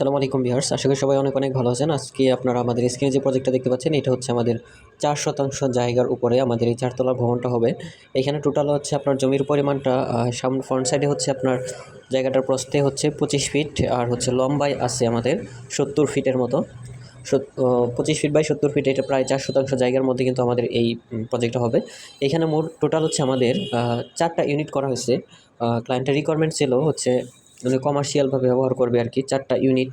সালামু আলাইকুম বিহার্স আশা করি সবাই অনেক অনেক ভালো আছেন। আজকে আপনারা আমাদের স্ক্রিনে যে প্রজেক্টটা দেখতে পাচ্ছেন, এটা হচ্ছে আমাদের চার শতাংশ জায়গার উপরে আমাদের এই চারতলা ভবনটা হবে। এখানে টোটাল হচ্ছে আপনার জমির পরিমাণটা সামনে ফ্রন্ট সাইডে হচ্ছে আপনার জায়গাটার প্রস্থে হচ্ছে পঁচিশ ফিট আর হচ্ছে লম্বায় আছে আমাদের সত্তর ফিটের মতো। পঁচিশ ফিট বাই সত্তর ফিট এটা প্রায় চার শতাংশ জায়গার মধ্যে কিন্তু আমাদের এই প্রজেক্টটা হবে। এখানে মোট টোটাল হচ্ছে আমাদের চারটা ইউনিট করা হয়েছে। ক্লায়েন্টের রিকোয়ারমেন্ট ছিল হচ্ছে মানে কমার্শিয়ালভাবে ব্যবহার করবে আর কি। চারটা ইউনিট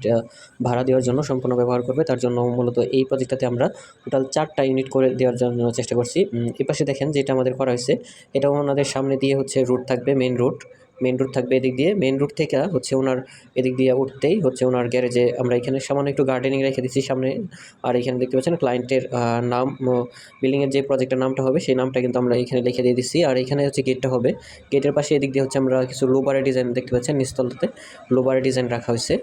ভাড়া দেওয়ার জন্য সম্পূর্ণ ব্যবহার করবে। তার জন্য মূলত এই প্রজেক্টটাতে আমরা টোটাল চারটা ইউনিট করে দেওয়ার জন্য চেষ্টা করছি। এপাশে পাশে দেখেন যেটা আমাদের করা হয়েছে এটা ওনাদের সামনে দিয়ে হচ্ছে রুট থাকবে মেন রুট মেন রুট থাকবে এদিক দিয়ে। মেন রুট থেকে হচ্ছে ওনার এদিক দিয়ে উঠতেই হচ্ছে ওনার গ্যারেজে আমরা এখানে সামান্য একটু গার্ডেনিং রেখে দিচ্ছি সামনে। আর এখানে দেখতে পাচ্ছেন ক্লায়েন্টের নাম বিল্ডিংয়ের যে প্রজেক্টের নামটা হবে, সেই নামটা কিন্তু আমরা এখানে লিখে দিয়ে দিচ্ছি। আর এখানে হচ্ছে গেটটা হবে। গেটের পাশে এদিক দিয়ে হচ্ছে আমরা কিছু লোবারের ডিজাইন দেখতে পাচ্ছেন নিস্তলতে লোবারের ডিজাইন রাখা হয়েছে।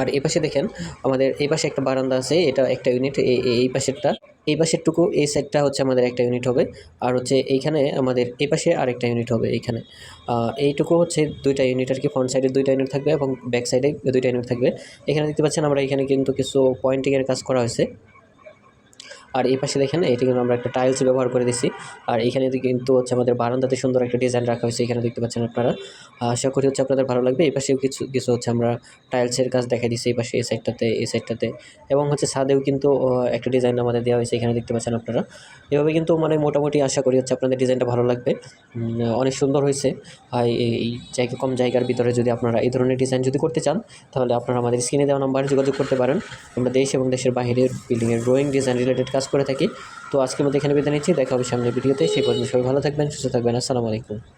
আর এই পাশে দেখেন, আমাদের এই পাশে একটা বারান্দা আছে, এটা একটা ইউনিট এই পাশেরটা। এই পাশেরটুকু, এই সাইডটা হচ্ছে আমাদের একটা ইউনিট হবে। আর হচ্ছে এইখানে আমাদের এই পাশে আরেকটা ইউনিট হবে এইখানে এইটুকু হচ্ছে দুইটা ইউনিট আর কি ফ্রন্ট সাইডে দুইটা ইউনিট থাকবে এবং ব্যাক সাইডে দুইটা ইউনিট থাকবে। এখানে দেখতে পাচ্ছেন, আমরা এখানে কিন্তু কিছু পয়েন্টিংয়ের কাজ করা হয়েছে। আর এই পাশে দেখেন, এটা কিন্তু আমরা একটা টাইলস ব্যবহার করে দিচ্ছি আর এখানে কিন্তু হচ্ছে আমাদের বারান্দাতে সুন্দর একটা ডিজাইন রাখা হয়েছে, এখানে দেখতে পাচ্ছেন আপনারা। আশা করি হচ্ছে আপনাদের ভালো লাগবে। এই পাশেও কিছু কিছু হচ্ছে আমরা টাইলসের কাজ দেখা দিচ্ছি এই পাশে, এই সাইডটাতে এই সাইডটাতে এবং হচ্ছে ছাদেও কিন্তু একটা ডিজাইন আমাদের দেওয়া হয়েছে, এখানে দেখতে পাচ্ছেন আপনারা। এভাবে কিন্তু মানে মোটামুটি আশা করি হচ্ছে আপনাদের ডিজাইনটা ভালো লাগবে। অনেক সুন্দর হয়েছে। এই জায়গা, কম জায়গার ভিতরে যদি আপনারা এই ধরনের ডিজাইন যদি করতে চান, তাহলে আপনারা আমাদের স্ক্রিনে দেওয়া নাম্বারে যোগাযোগ করতে পারেন। আমরা দেশ এবং দেশের বাইরের বিল্ডিংয়ের ড্রয়িং ডিজাইন রিলেটেড কাজ করে থাকি। তো আজকের মধ্যে এখানে বিদায় নিচ্ছি। দেখা হবে সামনের ভিডিওতে। সেই পর্যন্ত সবাই ভালো থাকবেন, সুস্থ থাকবেন। আসসালামু আলাইকুম।